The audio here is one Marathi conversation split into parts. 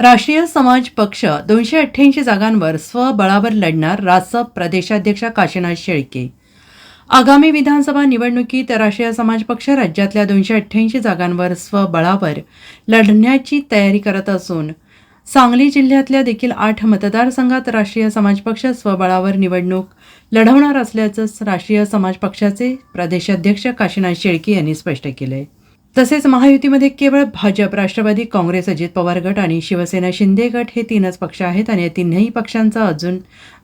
राष्ट्रीय समाज पक्ष दोनशे अठ्ठ्याऐंशी जागांवर स्वबळावर लढणार रासप प्रदेशाध्यक्ष काशीनाथ शेळके. आगामी विधानसभा निवडणुकीत राष्ट्रीय समाज पक्ष राज्यातल्या दोनशे अठ्ठ्याऐंशी जागांवर स्वबळावर लढण्याची तयारी करत असून सांगली जिल्ह्यातल्या देखील आठ मतदारसंघात राष्ट्रीय समाज पक्ष स्वबळावर निवडणूक लढवणार असल्याचं राष्ट्रीय समाज पक्षाचे प्रदेशाध्यक्ष काशीनाथ शेळके यांनी स्पष्ट केलंय. तसेच महायुतीमध्ये केवळ भाजप राष्ट्रवादी काँग्रेस अजित पवार गट आणि शिवसेना शिंदे गट हे तीनच पक्ष आहेत आणि या तिन्ही पक्षांचा अजून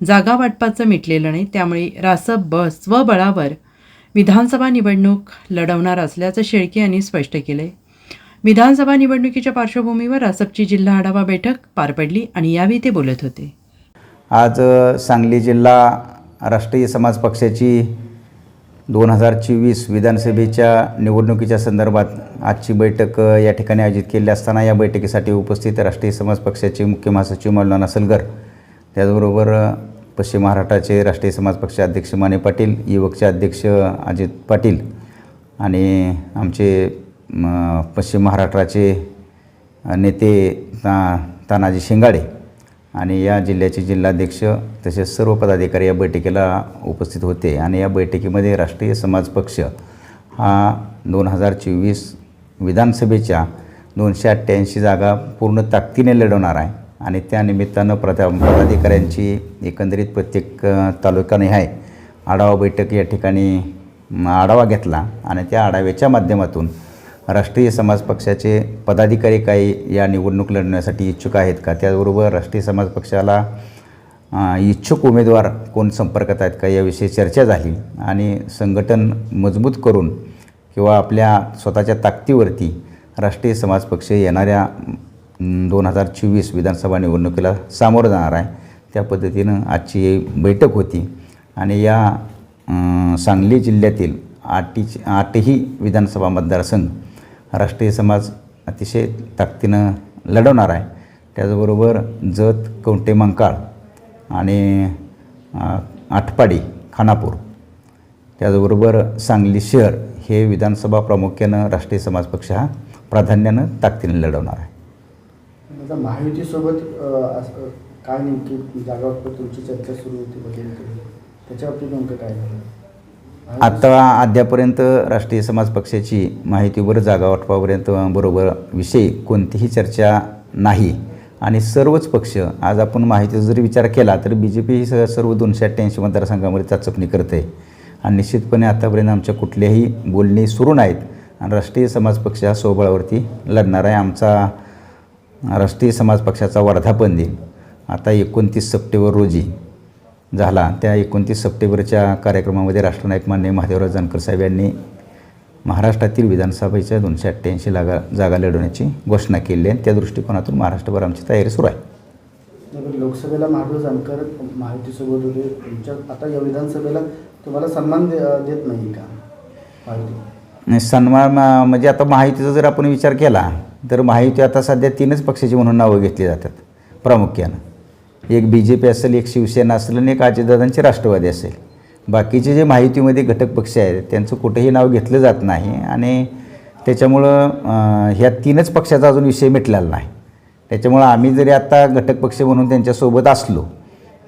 जागा वाटपाचं मिटलेलं नाही. त्यामुळे रासप ब स्वबळावर विधानसभा निवडणूक लढवणार असल्याचं शेळके यांनी स्पष्ट केलंय. विधानसभा निवडणुकीच्या पार्श्वभूमीवर रासपची जिल्हा आढावा बैठक पार पडली आणि यावेळी ते बोलत होते. आज सांगली जिल्हा राष्ट्रीय समाज पक्षाची दोन हजार चोवीस विधानसभेच्या निवडणुकीच्या संदर्भात आजची बैठक या ठिकाणी आयोजित केली असताना या बैठकीसाठी उपस्थित राष्ट्रीय समाज पक्षाचे मुख्य महासचिव मौलाना सलगर त्याचबरोबर पश्चिम महाराष्ट्राचे राष्ट्रीय समाज पक्षाचे अध्यक्ष माने पाटील युवकचे अध्यक्ष अजित पाटील आणि आमचे पश्चिम महाराष्ट्राचे नेते ता तानाजी शिंगाडे. आणि या जिल्ह्याचे जिल्हाध्यक्ष तसेच सर्व पदाधिकारी या बैठकीला उपस्थित होते. आणि या बैठकीमध्ये राष्ट्रीय समाज पक्ष हा दोन हजार चोवीस विधानसभेच्या दोनशे अठ्ठ्याऐंशी जागा पूर्ण ताकदीने लढवणार आहे. आणि त्या निमित्तानं पदाधिकाऱ्यांची एकंदरीत प्रत्येक अ, तालुकानिहाय आढावा बैठक या ठिकाणी आढावा घेतला. आणि त्या आढाव्याच्या माध्यमातून राष्ट्रीय समाज पक्षाचे पदाधिकारी काही या निवडणूक लढण्यासाठी इच्छुक आहेत का? त्याचबरोबर राष्ट्रीय समाज पक्षाला इच्छुक उमेदवार कोण संपर्कात आहेत का याविषयी चर्चा झाली आणि संघटन मजबूत करून किंवा आपल्या स्वतःच्या ताकदीवरती राष्ट्रीय समाज पक्ष येणाऱ्या दोन हजार चोवीस विधानसभा निवडणुकीला सामोरं जाणार आहे. त्या पद्धतीनं आजची बैठक होती आणि या सांगली जिल्ह्यातील आठीची आठही विधानसभा मतदारसंघ राष्ट्रीय समाज अतिशय ताकदीनं लढवणार आहे. त्याचबरोबर जत कवटे मंकाळ आणि आटपाडी खानापूर. त्याचबरोबर सांगली शहर हे विधानसभा प्रामुख्यानं राष्ट्रीय समाज पक्ष हा प्राधान्यानं ताकदीने लढवणार आहे. महायुतीसोबत काय नेमकी जागावर तुमची चर्चा सुरू होती वगैरे? त्याच्या बाबतीत नेमकं काय आत्ता अद्यापर्यंत राष्ट्रीय समाज पक्षाची माहितीवर जागा वाटपापर्यंत बरोबर विषयी कोणतीही चर्चा नाही. आणि सर्वच पक्ष आज आपण माहितीचा जरी विचार केला तर बी जे पी ही सर्व दोनशे अठ्ठ्याऐंशी मतदारसंघामध्ये चाचपणी करते. आणि निश्चितपणे आतापर्यंत आमच्या कुठल्याही बोलणी सुरू नाहीत. आणि राष्ट्रीय समाज पक्ष हा सोबळावरती लढणार आहे. आमचा राष्ट्रीय समाज पक्षाचा वर्धापन दिन आता एकोणतीस सप्टेंबर रोजी. झाला. त्या एकोणतीस सप्टेंबरच्या कार्यक्रमामध्ये राष्ट्रनायक मान्य महादेवराव जानकर साहेब यांनी महाराष्ट्रातील विधानसभेच्या दोनशे अठ्ठ्याऐंशी जागा जागा लढवण्याची घोषणा केली आहे त्या दृष्टिकोनातून महाराष्ट्रभर आमची तयारी सुरू आहे. नाही, लोकसभेला महादेव जानकर महायुतीसोबत होते. तुमच्या आता या विधानसभेला तुम्हाला सन्मान दे देत नाही का? आणि सन्मान म्हणजे आता महायुतीचा जर आपण विचार केला तर महायुती आता सध्या तीनच पक्षाची म्हणून नावं घेतली जातात प्रामुख्यानं. एक बी जे पी असेल एक शिवसेना असेल आणि एक अजितदादांची राष्ट्रवादी असेल. बाकीचे जे माहितीमध्ये घटक पक्ष आहेत त्यांचं कुठेही नाव घेतलं जात नाही आणि त्याच्यामुळं ह्या तीनच पक्षाचा अजून विषय मिटलेला नाही. त्याच्यामुळं आम्ही जरी आता घटक पक्ष म्हणून त्यांच्यासोबत असलो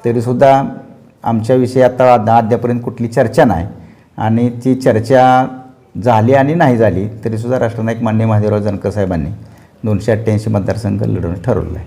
तरीसुद्धा आमच्याविषयी आता अद्यापर्यंत कुठली चर्चा नाही. आणि ती चर्चा झाली आणि नाही झाली तरीसुद्धा राष्ट्रनायक मान्य महादेवराव जानकर साहेबांनी दोनशे अठ्ठ्याऐंशी मतदारसंघ लढवणं ठरवलं आहे.